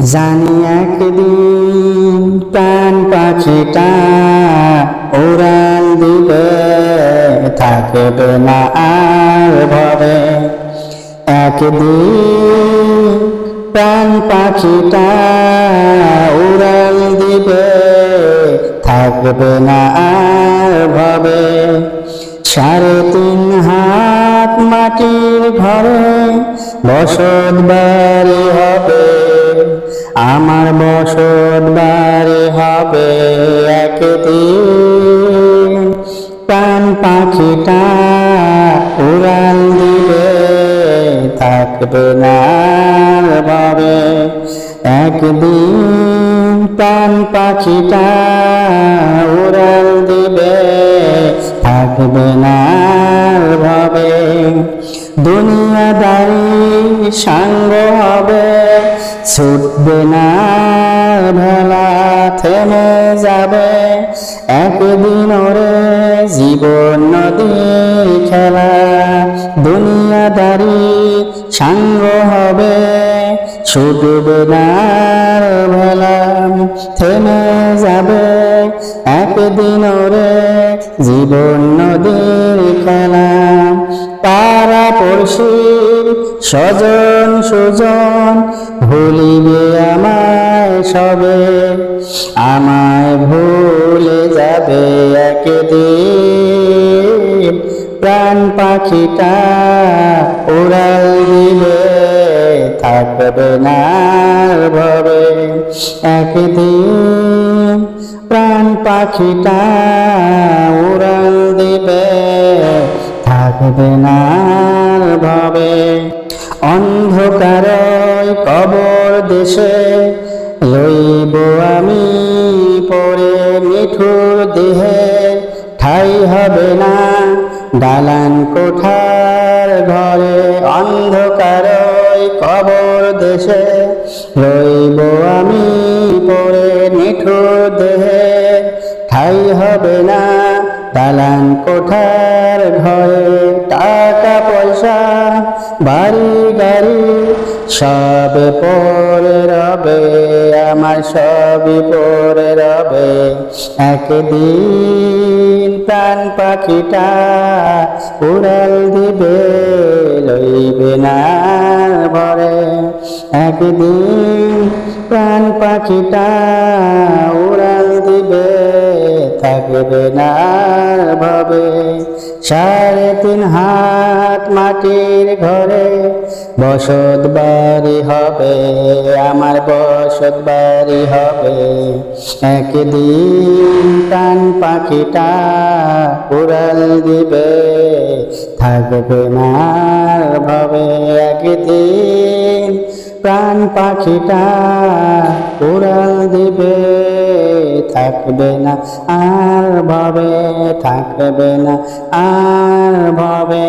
জানি একদিন প্রাণ পাখিটা উড়াল দিবে, থাকবে না আর ভবে। একদিন প্রাণ পাখিটা উড়াল দিবে, থাকবে না আর ভবে। সাড়ে তিন হাত মাটির ঘরে বসত বাড়ি হবে। আমার বসত বাড়ি হবে একদিন। প্রাণ পাখিটা উড়াল দিবে, থাকবে না ভাবে। একদিন প্রাণ পাখিটা উড়াল দিবে, থাকবে না ভাবে। দুনিয়াদারি সাঙ্গ হবে ছুটবে না, ভেলা থেমে যাবে। একদিন ওরে জীবন নদীর খেলা, দুনিয়াদারি সাঙ্গ হবে। ছুটবে না, ভেলা থেমে যাবে। একদিন ওরে জীবন নদীর খেলা, তারা পড়শি স্বজন সুজন, ভুলিবে আমায় সবে, আমায় ভুলে যাবে একদিন। প্রাণ পাখিটা উড়াল দিবে থাকবে না ভবে। একদিন প্রাণ পাখিটা উড়াল দিবে থাকবে না ভবে। অন্ধকার কবর দেশে লইব আমি পরে মিঠুর দেহে। ঠাই হবে না দালান কোঠার ঘরে। অন্ধকার কবর দেশে লইব আমি পরে নিঠুর দেহে। ঠাই হবে না দালান কোঠার ঘরে টাকা, পয়সা, বাড়ি, গাড়ি, সব পরে রবে, আমার সবই পরে রবে। একদিন প্রাণ পাখিটা উড়াল দিবে, লইবে না ভরে একদিন প্রাণ পাখিটা থাকবে না ভবে। সাড়ে তিন হাত মাটির ঘরে বসত বাড়ি হবে, আমার বসত বাড়ি হবে। একদিন প্রাণ পাখিটা উড়াল দিবে, থাকবে না ভবে। একদিন প্রাণ পাখিটা উড়াল দিবে থাকবে না আর ভবে থাকবে না আর ভবে